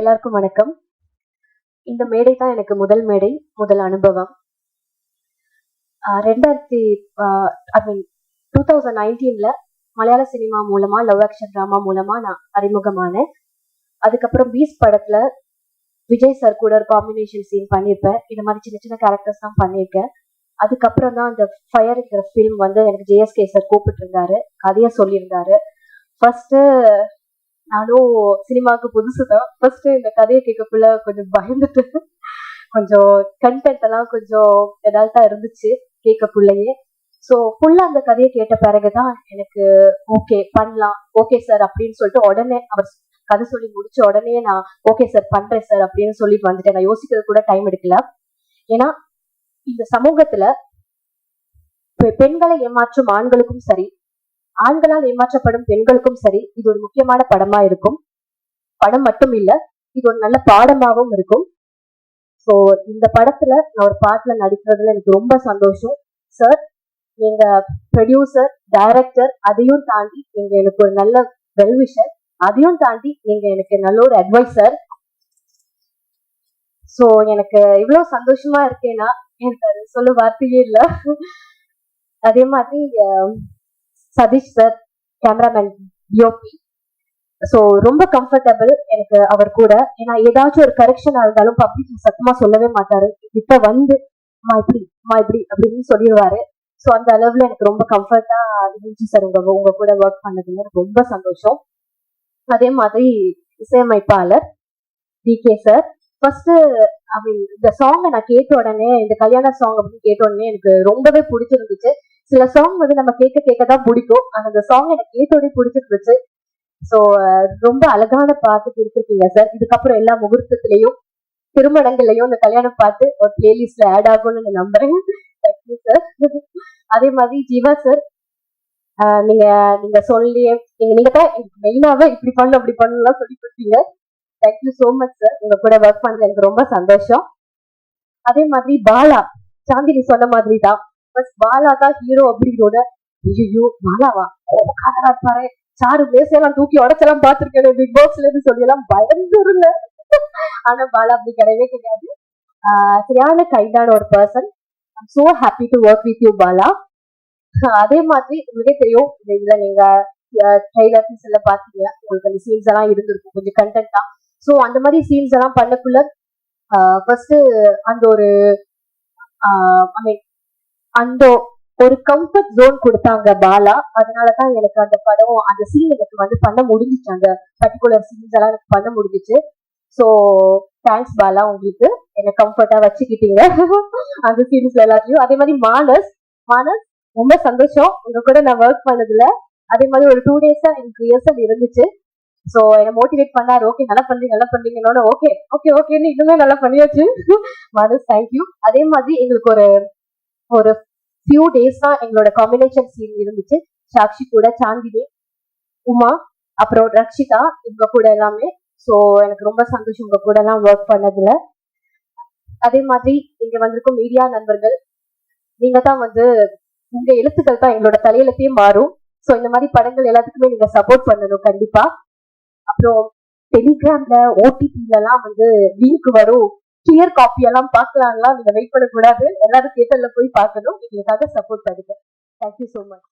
எல்லாருக்கும் வணக்கம். இந்த மேடை தான் எனக்கு முதல் மேடை முதல் அனுபவம். ரெண்டாயிரத்தி ஐ மீன் டூ தௌசண்ட் நைன்டீன்ல மலையாள சினிமா மூலமா லவ் ஆக்ஷன் ட்ராமா மூலமா நான் அறிமுகமானேன். அதுக்கப்புறம் பீஸ் படத்துல விஜய் சார் கூட ஒரு காம்பினேஷன் சீன் பண்ணியிருப்பேன் இந்த மாதிரி சின்ன சின்ன கேரக்டர்ஸ் தான் பண்ணியிருக்கேன் அதுக்கப்புறம் தான் அந்த ஃபயர்ங்கிற ஃபிலிம் வந்து எனக்கு ஜேஎஸ்கே சார் கூப்பிட்டு இருந்தாரு கதையை சொல்லியிருந்தாரு. ஃபர்ஸ்ட் நானும் சினிமாவுக்கு புதுசு தான். ஃபர்ஸ்ட் இந்த கதையை கேட்கக்குள்ள கொஞ்சம் பயந்துட்டு கொஞ்சம் கண்டென்ட் எல்லாம் கொஞ்சம் எதால்ட்டா இருந்துச்சு கேட்கக்குள்ளேயே. ஸோ ஃபுல்லா அந்த கதையை கேட்ட பிறகுதான் எனக்கு ஓகே பண்ணலாம். ஓகே சார் அப்படின்னு சொல்லிட்டு உடனே அவர் கதை சொல்லி முடிச்ச உடனே நான் ஓகே சார் பண்றேன் சார் அப்படின்னு சொல்லிட்டு வந்துட்டேன். நான் யோசிக்கிறது கூட டைம் எடுக்கல. ஏன்னா இந்த சமூகத்துல பெண்களை ஏமாற்றும் ஆண்களுக்கும் சரி ஆண்களால் ஏமாற்றப்படும் பெண்களுக்கும் சரி இது ஒரு முக்கியமான படமா இருக்கும். படம் மட்டும் இல்ல இது ஒரு நல்ல பாடமாகவும் இருக்கும். ஸோ இந்த படத்துல நான் ஒரு பாட்டுல நடிக்கிறதுல எனக்கு ரொம்ப சந்தோஷம். சார் நீங்க ப்ரொடியூசர் டைரக்டர் அதையும் தாண்டி நீங்க எனக்கு ஒரு நல்ல வெல்விஷர் அதையும் தாண்டி நீங்க எனக்கு நல்ல ஒரு அட்வைசர் சோ எனக்கு இவ்வளவு சந்தோஷமா இருக்கேன்னா எனக்கு சொல்ல வார்த்தையே இல்ல. அதே மாதிரி Satish sir cameraman Yogi so ரொம்ப கம்ஃபர்டபுள் எனக்கு அவர் கூட. ஏன்னா ஏதாச்சும் ஒரு கரெக்ஷனாக இருந்தாலும் பப்ளிக் சத்தமா சொல்லவே மாட்டாரு. கிட்ட வந்து மா இப்படி மா இப்படி அப்படின்னு சொல்லிடுவாரு. ஸோ அந்த அளவில் எனக்கு ரொம்ப கம்ஃபர்ட்டா இருந்துச்சு சார் உங்க உங்க கூட ஒர்க் பண்ணதுல ரொம்ப சந்தோஷம். அதே மாதிரி இசையமைப்பாளர் T K sir first I mean இந்த சாங்கை நான் கேட்ட உடனே இந்த கல்யாண சாங் அப்படின்னு கேட்ட உடனே எனக்கு ரொம்பவே பிடிச்சிருந்துச்சு. சில சாங் வந்து நம்ம கேட்க கேட்க தான் பிடிக்கும். ஆனா அந்த சாங் எனக்கு கேட்ட பிடிச்சிருந்துச்சு ஸோ ரொம்ப அழகான பாட்டு கொடுத்துருக்கீங்க சார் இதுக்கப்புறம் எல்லா முகூர்த்தத்திலையும் திருமணங்கள்லயும் இந்த கல்யாணம் பாட்டு ஒரு பிளேலிஸ்ட்ல ஆட் ஆகும்னு நான் நம்புறேன். தேங்க்யூ சார் அதே மாதிரி ஜீவா சார் நீங்க நீங்க சொல்லி நீங்க நீங்க தான் மெயினாவே இப்படி பண்ணு அப்படி பண்ணலாம் சொல்லி கொடுத்தீங்க தேங்க்யூ சோ மச் சார் உங்க கூட ஒர்க் பண்ணது எனக்கு ரொம்ப சந்தோஷம். அதே மாதிரி பாலா சாந்தினி சொன்ன மாதிரி தான் பஸ் பாலா தான் ஹீரோ அப்படிங்கிறோட ஐயோ பாலாவா கதரா இருப்பாரு. சாரு மேசையெல்லாம் தூக்கி உடச்செல்லாம் பார்த்திருக்கேன் பிக் பாஸ்ல இருந்து சொல்லி எல்லாம் பயந்துருந்தேன் ஆனா பாலா அப்படி கிடையவே கிடையாது. ஆஹ் சரியான கைண்டான ஒரு person I'm so happy to work with you Bala அதே மாதிரி உங்களுக்கே தெரியும் இந்த இதுல நீங்க ட்ரெய்லர் பீஸ் எல்லாம் பாத்தீங்க உங்களுக்கு அந்த சீன்ஸ் எல்லாம் இருந்திருக்கும். கொஞ்சம் கண்டென்ட்டா ஸோ அந்த மாதிரி சீன்ஸ் எல்லாம் பண்ணக்குள்ள ஃபர்ஸ்ட் அந்த ஒரு ஐ மீன் அந்த ஒரு கம்ஃபர்ட் ஜோன் கொடுத்தாங்க பாலா. அதனாலதான் எனக்கு அந்த படம் அந்த சீன் எனக்கு வந்து பண்ண முடிஞ்சிச்சு. அந்த பர்டிகுலர் சீன்ஸ் எல்லாம் எனக்கு பண்ண முடிஞ்சிச்சு. ஸோ தேங்க்ஸ் பாலா உங்களுக்கு. என்ன கம்ஃபர்ட்டா வச்சுக்கிட்டீங்க. அந்த சீன்ஸ்ல எல்லாத்தையும். அதே மாதிரி மானஸ் மானஸ் ரொம்ப சந்தோஷம். உங்க கூட நான் ஒர்க் பண்ணதுல. அதே மாதிரி ஒரு டூ டேஸா எனக்கு ரிஹர்சல் இருந்துச்சு. ஸோ என்ன மோட்டிவேட் பண்ணாரு. ஓகே நல்லா பண்றீங்க நல்லா பண்றீங்க. ஓகே ஓகே ஓகேன்னு இன்னுமே நல்லா பண்ணியாச்சு. மானஸ் தேங்க்யூ அதே மாதிரி எங்களுக்கு ஒரு ஒரு ஃபியூ டேஸ் தான் எங்களோட காம்பினேஷன் சீன் இருந்துச்சு. சாக்ஷி கூட சாந்தினி உமா அப்புறம் ரக்ஷிதா இவங்க கூட எல்லாமே. ஸோ எனக்கு ரொம்ப சந்தோஷம் உங்க கூட எல்லாம் ஒர்க் பண்ணதுல. அதே மாதிரி இங்க வந்திருக்கும் மீடியா நண்பர்கள் நீங்க தான் வந்து உங்க எழுத்துக்கள் தான் எங்களோட தலையெழுத்தையும் மாறும். ஸோ இந்த மாதிரி படங்கள் எல்லாத்துக்குமே நீங்க சப்போர்ட் பண்ணணும் கண்டிப்பா. அப்புறம் டெலிகிராம்ல ஓடிபில எல்லாம் வந்து லிங்க் வரும். கிளியர் காப்பி எல்லாம் பார்க்கலாம்லாம் நீங்க வெயிட் பண்ணக்கூடாது. எல்லாரும் தியேட்டர்ல போய் பார்க்கணும். எங்களுக்காக சப்போர்ட் பண்ணுங்க. Thank you so much